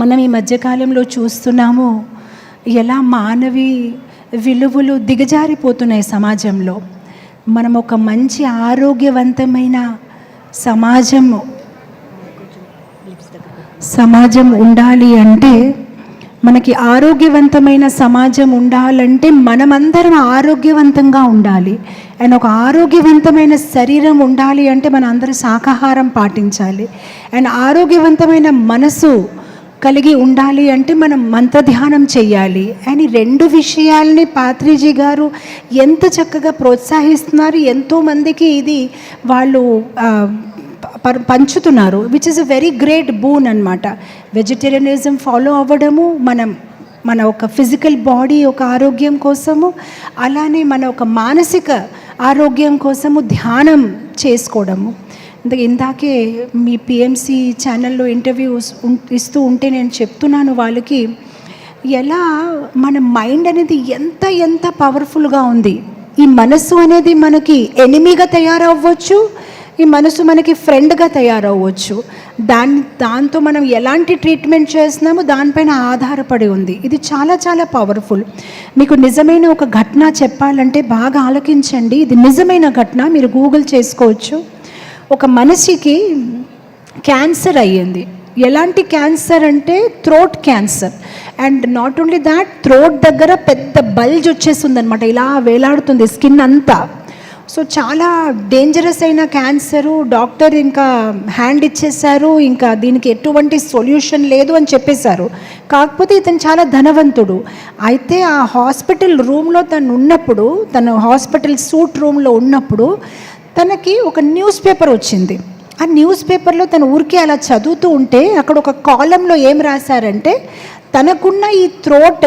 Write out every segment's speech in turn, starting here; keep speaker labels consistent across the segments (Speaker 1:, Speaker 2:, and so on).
Speaker 1: మనం ఈ మధ్యకాలంలో చూస్తున్నాము ఎలా మానవి విలువలు దిగజారిపోతున్నాయి సమాజంలో. మనం ఒక మంచి ఆరోగ్యవంతమైన సమాజము సమాజం ఉండాలి అంటే మనకి ఆరోగ్యవంతమైన సమాజం ఉండాలంటే మనమందరం ఆరోగ్యవంతంగా ఉండాలి. అండ్ ఒక ఆరోగ్యవంతమైన శరీరం ఉండాలి అంటే మన అందరూ శాకాహారం పాటించాలి. అండ్ ఆరోగ్యవంతమైన మనసు కలిగి ఉండాలి అంటే మనం మంత్రధ్యానం చేయాలి అండ్ రెండు విషయాల్ని పాత్రిజీ గారు ఎంత చక్కగా ప్రోత్సహిస్తున్నారు ఎంతోమందికి ఇది వాళ్ళు ప- పంచుతున్నారు which is a very great boon అనమాట వెజిటేరియనిజం ఫాలో అవ్వడము మనం మన ఒక ఫిజికల్ బాడీ ఒక ఆరోగ్యం కోసము అలానే మన ఒక మానసిక ఆరోగ్యం కోసము ధ్యానం చేసుకోవడము. ఇందాకే మీ పిఎంసి ఛానల్లో ఇంటర్వ్యూస్ ఇస్తూ ఉంటే నేను చెప్తున్నాను వాళ్ళకి ఎలా మన మైండ్ అనేది ఎంత ఎంత పవర్ఫుల్గా ఉంది? ఈ మనసు అనేది మనకి ఎనిమిగా తయారవ్వచ్చు ఈ మనసు మనకి ఫ్రెండ్గా తయారవ్వచ్చు. దాని దాంతో మనం ఎలాంటి ట్రీట్మెంట్ చేస్తున్నామో దానిపైన ఆధారపడి ఉంది. ఇది చాలా చాలా పవర్ఫుల్ మీకు నిజమైన ఒక ఘటన చెప్పాలంటే బాగా ఆలోకించండి. ఇది నిజమైన ఘటన మీరు గూగుల్ చేసుకోవచ్చు. ఒక మనిషికి క్యాన్సర్ అయ్యింది. ఎలాంటి క్యాన్సర్ అంటే throat cancer. And not only that throat దగ్గర పెద్ద బల్జ్ వచ్చేస్తుంది అనమాట ఇలా వేలాడుతుంది స్కిన్ అంతా. సో చాలా డేంజరస్ అయిన క్యాన్సరు. డాక్టర్ ఇంకా హ్యాండ్ ఇచ్చేశారు. ఇంకా దీనికి ఎటువంటి సొల్యూషన్ లేదు అని చెప్పేశారు. కాకపోతే ఇతను చాలా ధనవంతుడు. అయితే ఆ హాస్పిటల్ రూమ్లో తను ఉన్నప్పుడు తను హాస్పిటల్ సూట్ రూమ్లో ఉన్నప్పుడు తనకి ఒక న్యూస్ పేపర్ వచ్చింది. ఆ న్యూస్ పేపర్లో తన ఊరికే అలా చదువుతూ ఉంటే అక్కడ ఒక కాలంలో ఏం రాశారంటే తనకున్న ఈ థ్రోట్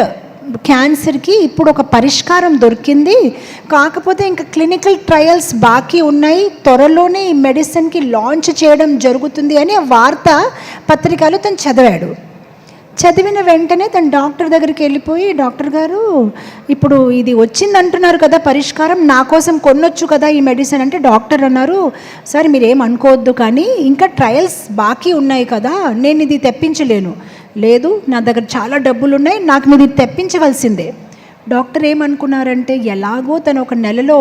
Speaker 1: క్యాన్సర్కి ఇప్పుడు ఒక పరిష్కారం దొరికింది. కాకపోతే ఇంకా క్లినికల్ ట్రయల్స్ బాకీ ఉన్నాయి. త్వరలోనే ఈ మెడిసిన్కి లాంచ్ చేయడం జరుగుతుంది అని వార్త పత్రికలో తను చదివాడు. చదివిన వెంటనే తను డాక్టర్ దగ్గరికి వెళ్ళిపోయి డాక్టర్ గారు ఇప్పుడు ఇది వచ్చింది అంటున్నారు కదా పరిష్కారం నా కోసం కొనొచ్చు కదా ఈ మెడిసిన్ అంటే డాక్టర్ అన్నారు. సార్ మీరు అనుకోవద్దు కానీ ఇంకా ట్రయల్స్ బాకీ ఉన్నాయి కదా నేను ఇది తెప్పించలేను. లేదు నా దగ్గర చాలా డబ్బులు ఉన్నాయి నాకు మీరు ఇది తెప్పించవలసిందే. డాక్టర్ ఏమనుకున్నారంటే ఎలాగో తను ఒక నెలలో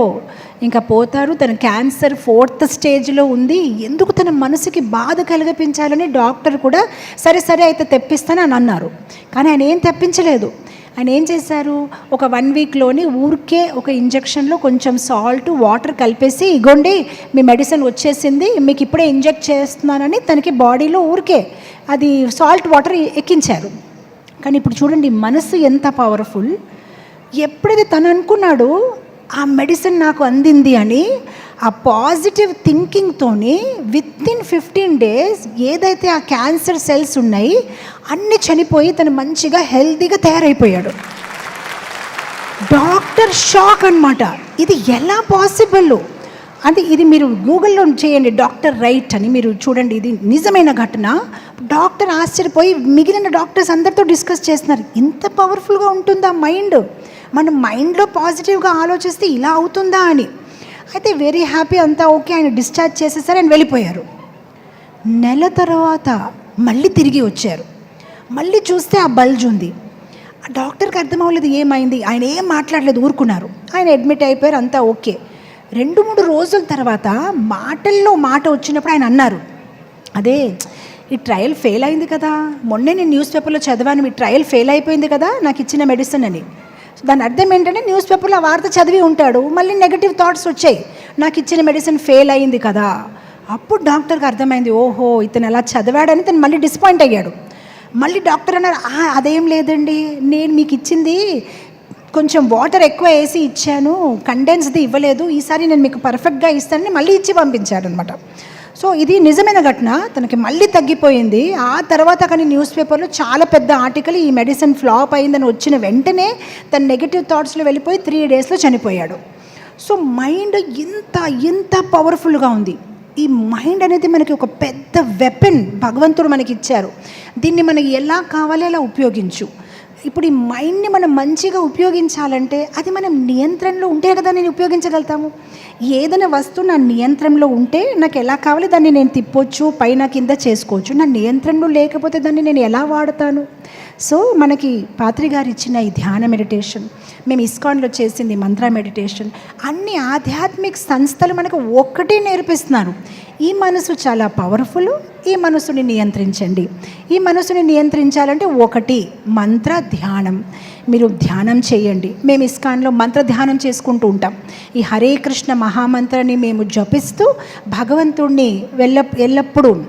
Speaker 1: ఇంకా పోతారు. తన క్యాన్సర్ ఫోర్త్ స్టేజ్లో ఉంది. ఎందుకు తన మనసుకి బాధ కలిగించాలని డాక్టర్ కూడా సరే సరే అయితే తెప్పిస్తాను అని అన్నారు. కానీ ఆయన ఏం తెప్పించలేదు. ఆయన ఏం చేశారు? ఒక వన్ వీక్లోని ఊరికే ఒక ఇంజెక్షన్లో కొంచెం సాల్ట్ వాటర్ కలిపేసి ఇగోండి మీ మెడిసిన్ వచ్చేసింది మీకు ఇప్పుడే ఇంజెక్ట్ చేస్తున్నానని తనకి బాడీలో ఊరికే అది సాల్ట్ వాటర్ ఎక్కించారు. కానీ ఇప్పుడు చూడండి మనసు ఎంత పవర్ఫుల్. ఎప్పుడైతే తను అనుకున్నాడో ఆ మెడిసిన్ నాకు అందింది అని ఆ పాజిటివ్ థింకింగ్తోని విత్ ఇన్ ఫిఫ్టీన్ డేస్ ఏదైతే ఆ క్యాన్సర్ సెల్స్ ఉన్నాయి అన్నీ చనిపోయి తను మంచిగా హెల్తీగా తయారైపోయాడు. డాక్టర్ షాక్ అన్నమాట. ఇది ఎలా పాసిబుల్ అంటే ఇది మీరు గూగుల్లో చేయండి డాక్టర్ రైట్ అని మీరు చూడండి ఇది నిజమైన ఘటన. డాక్టర్ ఆశ్చర్యపోయి మిగిలిన డాక్టర్స్ అందరితో డిస్కస్ చేస్తున్నారు. ఇంత పవర్ఫుల్గా ఉంటుందా మైండ్ మన మైండ్లో పాజిటివ్గా ఆలోచిస్తే ఇలా అవుతుందా అని. అయితే వెరీ హ్యాపీ అంతా ఓకే ఆయన డిశ్చార్జ్ చేసేసారు ఆయన వెళ్ళిపోయారు. నెల తర్వాత మళ్ళీ తిరిగి వచ్చారు. మళ్ళీ చూస్తే ఆ బల్జ్ ఉంది. ఆ డాక్టర్కి అర్థం అవ్వలేదు ఏమైంది? ఆయన ఏం మాట్లాడలేదు ఊరుకున్నారు. ఆయన అడ్మిట్ అయిపోయారు అంతా ఓకే. రెండు మూడు రోజుల తర్వాత మాటల్లో మాట వచ్చినప్పుడు ఆయన అన్నారు అదే ఈ ట్రయల్ ఫెయిల్ అయింది కదా. మొన్నే నేను న్యూస్ పేపర్లో చదివాను ఈ ట్రయల్ ఫెయిల్ అయిపోయింది కదా నాకు ఇచ్చిన మెడిసిన్ అని. దాని అర్థం ఏంటంటే న్యూస్ పేపర్లో ఆ వార్త చదివి ఉంటాడు మళ్ళీ నెగటివ్ థాట్స్ వచ్చాయి. నాకు ఇచ్చిన మెడిసిన్ ఫెయిల్ అయింది కదా. అప్పుడు డాక్టర్కి అర్థమైంది ఓహో ఇతను ఎలా చదివాడని తను మళ్ళీ డిసప్పాయింట్ అయ్యాడు. మళ్ళీ డాక్టర్ అన్నారు అదేం లేదండి నేను మీకు ఇచ్చింది కొంచెం వాటర్ ఎక్కువ వేసి ఇచ్చాను కండెన్స్ది ఇవ్వలేదు ఈసారి నేను మీకు పర్ఫెక్ట్గా ఇస్తానని మళ్ళీ ఇచ్చి పంపించాడు అనమాట సో ఇది నిజమైన ఘటన. తనకి మళ్ళీ తగ్గిపోయింది. ఆ తర్వాత కానీ న్యూస్ పేపర్లో చాలా పెద్ద ఆర్టికల్ ఈ మెడిసిన్ ఫ్లాప్ అయిందని వచ్చిన వెంటనే తన నెగిటివ్ థాట్స్లో వెళ్ళిపోయి త్రీ డేస్లో చనిపోయాడు. సో మైండ్ ఇంత ఇంత పవర్ఫుల్గా ఉంది. ఈ మైండ్ అనేది మనకి ఒక పెద్ద వెపన్ భగవంతుడు మనకి ఇచ్చారు దీన్ని మనకి ఎలా కావాలి అలా ఉపయోగించు. ఇప్పుడు ఈ మైండ్ని మనం మంచిగా ఉపయోగించాలంటే అది మనం నియంత్రణలో ఉంటే కదా నేను ఉపయోగించగలుగుతాము? ఏదైనా వస్తువు నా నియంత్రణలో ఉంటే నాకు ఎలా కావాలి? దాన్ని నేను తిప్పొచ్చు పైన కింద చేసుకోవచ్చు. నా నియంత్రణలో లేకపోతే దాన్ని నేను ఎలా వాడతాను? సో మనకి పాత్రి గారు ఇచ్చిన ఈ ధ్యాన మెడిటేషన్ మేము ఇస్కాన్లో చేసింది మంత్ర మెడిటేషన్ అన్ని ఆధ్యాత్మిక సంస్థలు మనకు ఒక్కటే నేర్పిస్తున్నారు. ఈ మనసు చాలా పవర్ఫుల్ ఈ మనసుని నియంత్రించండి. ఈ మనసుని నియంత్రించాలంటే ఒకటి మంత్ర ధ్యానం. మీరు ధ్యానం చేయండి. మేము ఇస్కాన్లో మంత్ర ధ్యానం చేసుకుంటూ ఉంటాం. ఈ హరే కృష్ణ మహామంత్రాన్ని మేము జపిస్తూ భగవంతుణ్ణి వెళ్ళ ఎల్లప్పుడూ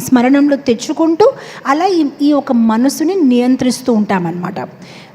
Speaker 1: స్మరణంలో తెచ్చుకుంటూ అలా ఈ ఈ ఒక మనసుని నియంత్రిస్తూ ఉంటామన్నమాట.